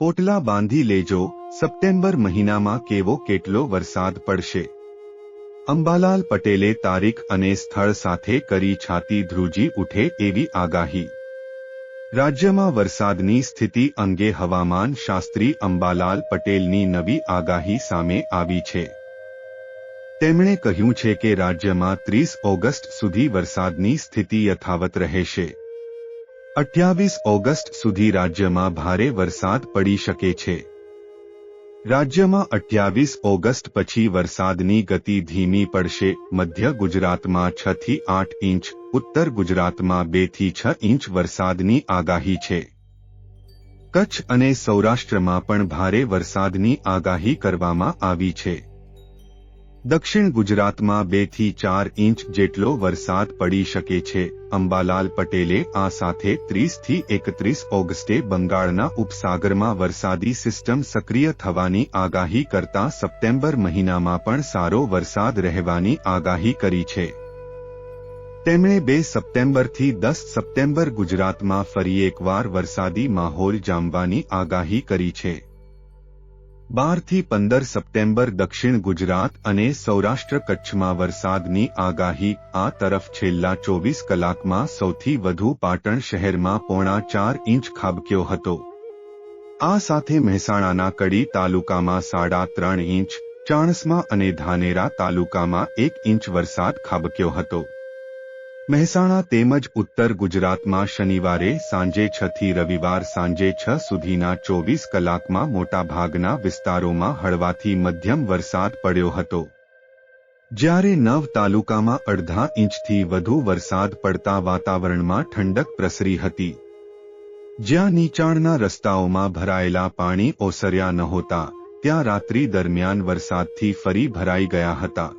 પોટલા બાંધી લેજો. સપ્ટેમ્બર મહિનામાં કેવો કેટલો વરસાદ પડશે? અંબાલાલ પટેલે તારીખ અને સ્થળ સાથે કરી છાતી ધ્રુજી ઉઠે એવી આગાહી. રાજ્યમાં વરસાદની સ્થિતિ અંગે હવામાન શાસ્ત્રી અંબાલાલ પટેલની નવી આગાહી સામે આવી છે. તેમણે કહ્યું છે કે રાજ્યમાં ત્રીસ ઓગસ્ટ સુધી વરસાદની સ્થિતિ યથાવત રહેશે. અઠ્યાવીસ ઓગસ્ટ સુધી રાજ્યમાં ભારે વરસાદ પડી શકે છે. રાજ્યમાં અઠ્યાવીસ ઓગસ્ટ પછી વરસાદની ગતિ ધીમી પડશે. મધ્ય ગુજરાતમાં છ થી આઠ ઇંચ, ઉત્તર ગુજરાતમાં બેથી છ ઇંચ વરસાદની આગાહી છે. કચ્છ અને સૌરાષ્ટ્રમાં પણ ભારે વરસાદની આગાહી કરવામાં આવી છે. દક્ષિણ ગુજરાતમાં બેથી ચાર ઇંચ જેટલો વરસાદ પડી શકે છે. અંબાલાલ પટેલે આ સાથે ત્રીસથી એકત્રીસ ઓગસ્ટે બંગાળના ઉપસાગરમાં વરસાદી સિસ્ટમ સક્રિય થવાની આગાહી કરતા સપ્ટેમ્બર મહિનામાં પણ સારો વરસાદ રહેવાની આગાહી કરી છે. તેમણે બે સપ્ટેમ્બરથી દસ સપ્ટેમ્બર ગુજરાતમાં ફરી એકવાર વરસાદી માહોલ જામવાની આગાહી કરી છે. બારથી પંદર સપ્ટેમ્બર દક્ષિણ ગુજરાત અને સૌરાષ્ટ્ર કચ્છમાં વરસાદની આગાહી, આ તરફ છેલ્લા ચોવીસ કલાકમાં સૌથી વધુ પાટણ શહેરમાં પોણા ચાર ઇંચ ખાબક્યો હતો. આ સાથે મહેસાણાના કડી તાલુકામાં સાડા ત્રણ ઇંચ, ચાણસમાં અને ધાનેરા તાલુકામાં એક ઇંચ વરસાદ ખાબક્યો હતો. મહેસાણા તેમજ ઉત્તર ગુજરાતમાં શનિવારે સાંજે છ થી રવિવાર સાંજે છ સુધીના ચોવીસ કલાકમાં મોટાભાગના વિસ્તારોમાં હળવાથી મધ્યમ વરસાદ પડ્યો હતો. જ્યારે નવ તાલુકામાં અડધા ઇંચથી વધુ વરસાદ પડતા વાતાવરણમાં ઠંડક પ્રસરી હતી. જ્યાં નીચાણના રસ્તાઓમાં ભરાયેલા પાણી ઓસર્યા નહોતા, ત્યાં રાત્રિ દરમિયાન વરસાદથી ફરી ભરાઈ ગયા હતા.